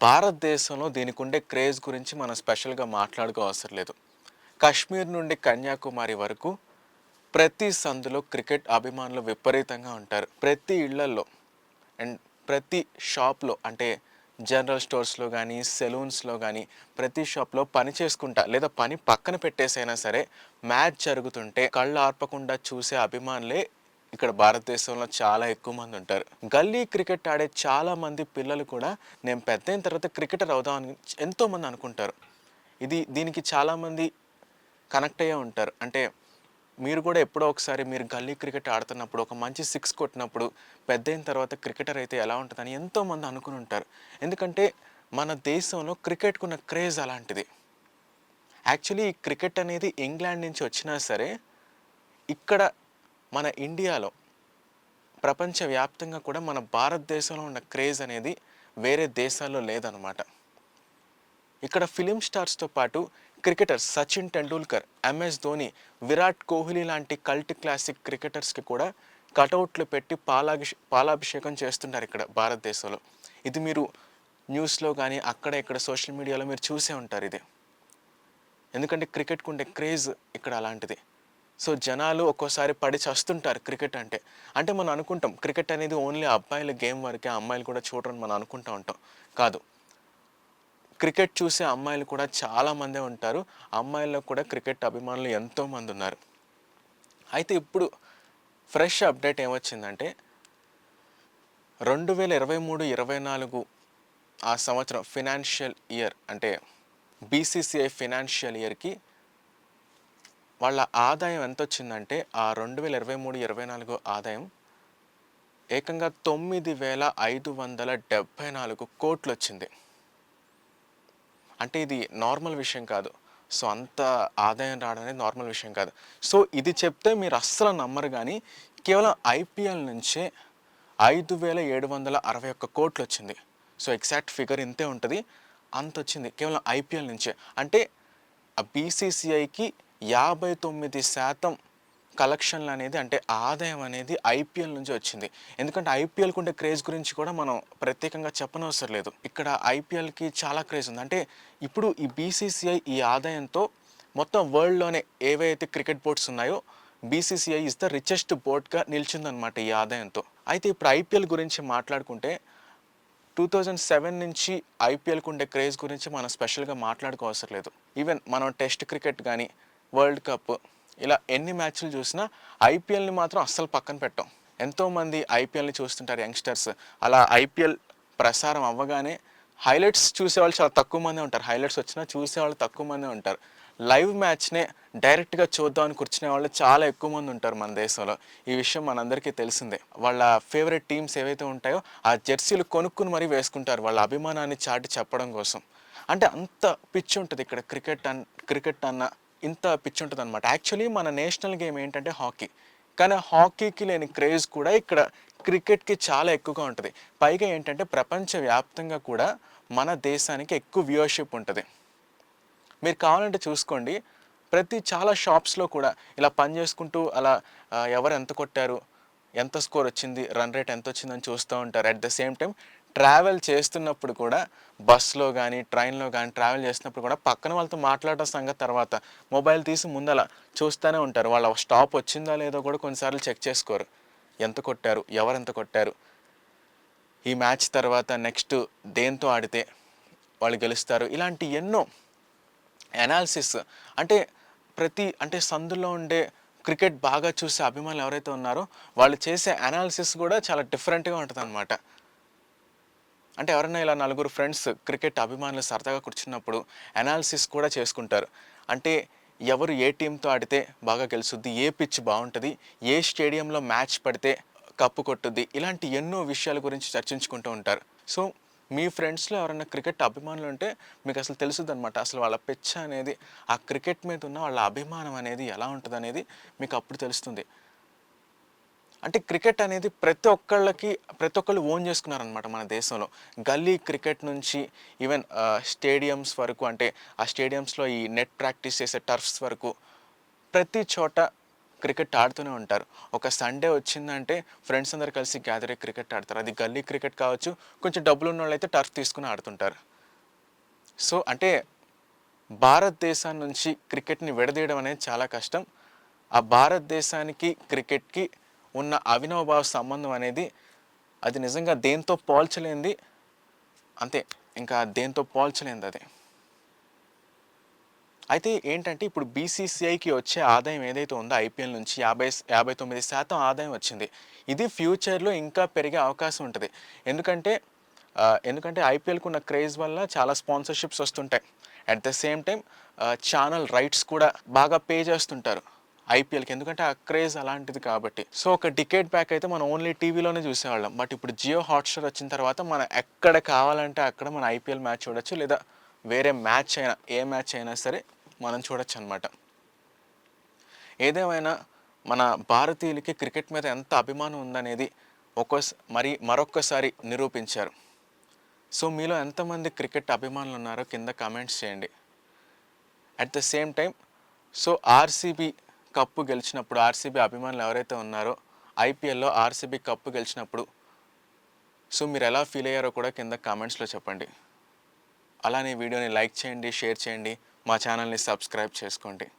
భారతదేశంలో దీనికి ఉండే క్రేజ్ గురించి మనం స్పెషల్గా మాట్లాడుకో అవసరం లేదు. కాశ్మీర్ నుండి కన్యాకుమారి వరకు ప్రతి సందులో క్రికెట్ అభిమానులు విపరీతంగా ఉంటారు. ప్రతి ఇళ్ళలో అండ్ ప్రతి షాప్లో అంటే జనరల్ స్టోర్స్లో కానీ సెలూన్స్లో కానీ ప్రతి షాప్లో పని చేసుకుంటా లేదా పని పక్కన పెట్టేసైనా సరే మ్యాచ్ జరుగుతుంటే కళ్ళు ఆర్పకుండా చూసే అభిమానులే ఇక్కడ భారతదేశంలో చాలా ఎక్కువ మంది ఉంటారు. గల్లీ క్రికెట్ ఆడే చాలా మంది పిల్లలు కూడా నేను పెద్ద అయిన తర్వాత క్రికెటర్ అవుదామని ఎంతో మంది అనుకుంటారు. ఇది దీనికి చాలా మంది కనెక్ట్ అయ్యే ఉంటారు. అంటే మీరు కూడా ఎప్పుడో ఒకసారి మీరు గల్లీ క్రికెట్ ఆడుతున్నప్పుడు ఒక మంచి సిక్స్ కొట్టినప్పుడు పెద్ద అయిన తర్వాత క్రికెటర్ అయితే ఎలా ఉంటుందని ఎంతో మంది అనుకుని ఉంటారు. ఎందుకంటే మన దేశంలో క్రికెట్కున్న క్రేజ్ అలాంటిది. యాక్చువల్లీ ఈ క్రికెట్ అనేది ఇంగ్లాండ్ నుంచి వచ్చినా సరే ఇక్కడ మన ఇండియాలో ప్రపంచవ్యాప్తంగా కూడా మన భారతదేశంలో ఉన్న క్రేజ్ అనేది వేరే దేశాల్లో లేదనమాట ఇక్కడ ఫిలిం స్టార్స్తో పాటు క్రికెటర్స్ సచిన్ టెండూల్కర్ ఎంఎస్ ధోని విరాట్ కోహ్లీ లాంటి కల్ట్ క్లాసిక్ క్రికెటర్స్కి కూడా కటౌట్లు పెట్టి పాలాభిషే పాలాభిషేకం చేస్తున్నారు ఇక్కడ భారతదేశంలో. ఇది మీరు న్యూస్లో కానీ అక్కడ ఇక్కడ సోషల్ మీడియాలో మీరు చూసే ఉంటారు ఇది. ఎందుకంటే క్రికెట్కు ఉండే క్రేజ్ ఇక్కడ అలాంటిది. సో జనాలు ఒక్కోసారి పడి చస్తుంటారు క్రికెట్ అంటే. అంటే మనం అనుకుంటాం క్రికెట్ అనేది ఓన్లీ అబ్బాయిల గేమ్ వరకే అమ్మాయిలు కూడా చూడరని మనం అనుకుంటూ ఉంటాం. కాదు. క్రికెట్ చూసే అమ్మాయిలు కూడా చాలామందే ఉంటారు. అమ్మాయిల్లో కూడా క్రికెట్ అభిమానులు ఎంతోమంది ఉన్నారు. అయితే ఇప్పుడు ఫ్రెష్ అప్డేట్ ఏమొచ్చిందంటే రెండు వేల ఇరవై మూడు ఇరవై నాలుగు ఆ సంవత్సరం ఫినాన్షియల్ ఇయర్ అంటే బీసీసీఐ ఫినాన్షియల్ ఇయర్కి వాళ్ళ ఆదాయం ఎంత వచ్చిందంటే ఆ రెండు వేల ఇరవై మూడు ఇరవై నాలుగు ఆదాయం ఏకంగా తొమ్మిది వేల ఐదు వందల డెబ్భై నాలుగు కోట్లు వచ్చింది అంటే ఇది నార్మల్ విషయం కాదు. సో అంత ఆదాయం రావడం అనేది నార్మల్ విషయం కాదు. సో ఇది చెప్తే మీరు అస్సలు నమ్మరు కానీ కేవలం ఐపీఎల్ నుంచే ఐదు వేల ఏడు వందల అరవై ఒక్క కోట్లు వచ్చింది సో ఎగ్జాక్ట్ ఫిగర్ ఇంతే ఉంటుంది. అంత వచ్చింది కేవలం ఐపీఎల్ నుంచే. అంటే ఆ బీసీసీఐకి యాభై తొమ్మిది శాతం కలెక్షన్లు అనేది అంటే ఆదాయం అనేది ఐపీఎల్ నుంచి వచ్చింది. ఎందుకంటే ఐపీఎల్కి ఉండే క్రేజ్ గురించి కూడా మనం ప్రత్యేకంగా చెప్పనవసరం లేదు. ఇక్కడ ఐపీఎల్కి చాలా క్రేజ్ ఉంది. అంటే ఇప్పుడు ఈ బీసీసీఐ ఈ ఆదాయంతో మొత్తం వరల్డ్లోనే ఏవైతే క్రికెట్ బోర్డ్స్ ఉన్నాయో బీసీసీఐ ఇస్ ద రిచెస్ట్ బోర్డ్గా నిలిచిందనమాట ఈ ఆదాయంతో. అయితే ఇప్పుడు ఐపీఎల్ గురించి మాట్లాడుకుంటే టూ థౌజండ్ సెవెన్ నుంచి ఐపీఎల్కి ఉండే క్రేజ్ గురించి మనం స్పెషల్గా మాట్లాడుకోవసరం లేదు. ఈవెన్ మనం టెస్ట్ క్రికెట్ కానీ వరల్డ్ కప్. ఇలా ఎన్ని మ్యాచ్లు చూసినా ఐపీఎల్ని మాత్రం అస్సలు పక్కన పెట్టాం. ఎంతోమంది ఐపీఎల్ని చూస్తుంటారు యంగ్స్టర్స్. అలా ఐపీఎల్ ప్రసారం అవ్వగానే హైలైట్స్ చూసేవాళ్ళు చాలా తక్కువ మందే ఉంటారు. హైలైట్స్ వచ్చినా చూసేవాళ్ళు తక్కువ మందే ఉంటారు. లైవ్ మ్యాచ్నే డైరెక్ట్గా చూద్దామని కూర్చునే వాళ్ళు చాలా ఎక్కువ మంది ఉంటారు మన దేశంలో. ఈ విషయం మనందరికీ తెలిసిందే. వాళ్ళ ఫేవరెట్ టీమ్స్ ఏవైతే ఉంటాయో ఆ జెర్సీలు కొనుక్కుని మరీ వేసుకుంటారు వాళ్ళ అభిమానాన్ని చాటి చెప్పడం కోసం. అంటే అంత పిచ్చి ఉంటుంది ఇక్కడ క్రికెట్ అన్ క్రికెట్ అన్న ఇంత పిచ్చి ఉంటుంది అనమాట యాక్చువల్లీ మన నేషనల్ గేమ్ ఏంటంటే హాకీ. కానీ హాకీకి లేని క్రేజ్ కూడా ఇక్కడ క్రికెట్కి చాలా ఎక్కువగా ఉంటుంది. పైగా ఏంటంటే ప్రపంచవ్యాప్తంగా కూడా మన దేశానికి ఎక్కువ వ్యూవర్షిప్ ఉంటుంది. మీరు కావాలంటే చూసుకోండి. ప్రతి చాలా షాప్స్లో కూడా ఇలా పని చేసుకుంటూ అలా ఎవరు ఎంత కొట్టారు ఎంత స్కోర్ వచ్చింది రన్ రేట్ ఎంత వచ్చిందని చూస్తూ ఉంటారు. At the same time travel చేస్తున్నప్పుడు కూడా బస్లో కానీ ట్రైన్లో కానీ ట్రావెల్ చేస్తున్నప్పుడు కూడా పక్కన వాళ్ళతో మాట్లాడటం సంగతి తర్వాత మొబైల్ తీసి ముందల చూస్తూనే ఉంటారు. వాళ్ళ స్టాప్ వచ్చిందా లేదో కూడా కొన్నిసార్లు చెక్ చేసుకోరు. ఎంత కొట్టారు? ఎవరు ఎంత కొట్టారు? ఈ మ్యాచ్ తర్వాత నెక్స్ట్ దేంతో ఆడితే వాళ్ళు గెలుస్తారు? ఇలాంటి ఎన్నో అనాలిసిస్ అంటే ప్రతి అంటే సందులో ఉండే క్రికెట్ బాగా చూసే అభిమానులు ఎవరైతే ఉన్నారో వాళ్ళు చేసే అనాలిసిస్ కూడా చాలా డిఫరెంట్గా ఉంటుంది అనమాట అంటే ఎవరైనా ఇలా నలుగురు ఫ్రెండ్స్ క్రికెట్ అభిమానులు సరదాగా కూర్చున్నప్పుడు అనాలిసిస్ కూడా చేసుకుంటారు. అంటే ఎవరు ఏ టీంతో ఆడితే బాగా గెలుస్తుంది ఏ పిచ్ బాగుంటుంది ఏ స్టేడియంలో మ్యాచ్ పడితే కప్పు కొట్టుద్ది ఇలాంటి ఎన్నో విషయాల గురించి చర్చించుకుంటూ ఉంటారు. సో మీ ఫ్రెండ్స్లో ఎవరైనా క్రికెట్ అభిమానులు ఉంటే మీకు అసలు తెలుసుద్ది అనమాట అసలు వాళ్ళ పిచ్చ అనేది ఆ క్రికెట్ మీద ఉన్న వాళ్ళ అభిమానం అనేది ఎలా ఉంటుంది అనేది మీకు అప్పుడు తెలుస్తుంది. అంటే క్రికెట్ అనేది ప్రతి ఒక్కళ్ళకి ప్రతి ఒక్కళ్ళు ఓన్ చేసుకున్నారనమాట మన దేశంలో. గల్లీ క్రికెట్ నుంచి ఈవెన్ స్టేడియంస్ వరకు అంటే ఆ స్టేడియంస్లో ఈ నెట్ ప్రాక్టీస్ చేసే టర్ఫ్స్ వరకు ప్రతి చోట క్రికెట్ ఆడుతూనే ఉంటారు. ఒక సండే వచ్చిందంటే ఫ్రెండ్స్ అందరు కలిసి గ్యాదర్ అయ్యి క్రికెట్ ఆడతారు. అది గల్లీ క్రికెట్ కావచ్చు కొంచెం డబ్బులు ఉన్న వాళ్ళు అయితే టర్ఫ్ తీసుకుని ఆడుతుంటారు. సో అంటే భారతదేశం నుంచి క్రికెట్ని విడదీయడం అనేది చాలా కష్టం. ఆ భారతదేశానికి క్రికెట్కి ఉన్న అవినవభావ సంబంధం అనేది అది నిజంగా దేంతో పోల్చలేంది అంతే ఇంకా దేంతో పోల్చలేంది అది. అయితే ఏంటంటే ఇప్పుడు బీసీసీఐకి వచ్చే ఆదాయం ఏదైతే ఉందో ఐపీఎల్ నుంచి యాభై యాభై తొమ్మిది శాతం ఆదాయం వచ్చింది. ఇది ఫ్యూచర్లో ఇంకా పెరిగే అవకాశం ఉంటుంది. ఎందుకంటే ఎందుకంటే ఐపీఎల్కి ఉన్న క్రేజ్ వల్ల చాలా స్పాన్సర్షిప్స్ వస్తుంటాయి. At the same time channel rights కూడా బాగా పే చేస్తుంటారు. ఐపీఎల్కి. ఎందుకంటే ఆ క్రేజ్ అలాంటిది కాబట్టి. సో ఒక టికెట్ బ్యాక్ అయితే మనం ఓన్లీ టీవీలోనే చూసేవాళ్ళం. బట్ ఇప్పుడు జియో హాట్స్టార్ వచ్చిన తర్వాత మనం ఎక్కడ కావాలంటే అక్కడ మన ఐపీఎల్ మ్యాచ్ చూడొచ్చు. లేదా వేరే మ్యాచ్ అయినా ఏ మ్యాచ్ అయినా సరే మనం చూడొచ్చు అనమాట ఏదేమైనా మన భారతీయులకి క్రికెట్ మీద ఎంత అభిమానం ఉందనేది ఒక్కోస్ మరి మరొక్కసారి నిరూపించారు. సో మీలో ఎంతమంది క్రికెట్ అభిమానులు ఉన్నారో కింద కామెంట్స్ చేయండి. At the same time so RCB cup గెలిచినప్పుడు ఆర్సీబీ అభిమానులు ఎవరైతే ఉన్నారో ఐపీఎల్లో ఆర్సీబీ కప్పు గెలిచినప్పుడు సో మీరు ఎలా ఫీల్ అయ్యారో కూడా కింద కామెంట్స్లో చెప్పండి. అలానే వీడియోని లైక్ చేయండి షేర్ చేయండి మా ఛానల్ని సబ్స్క్రైబ్ చేసుకోండి.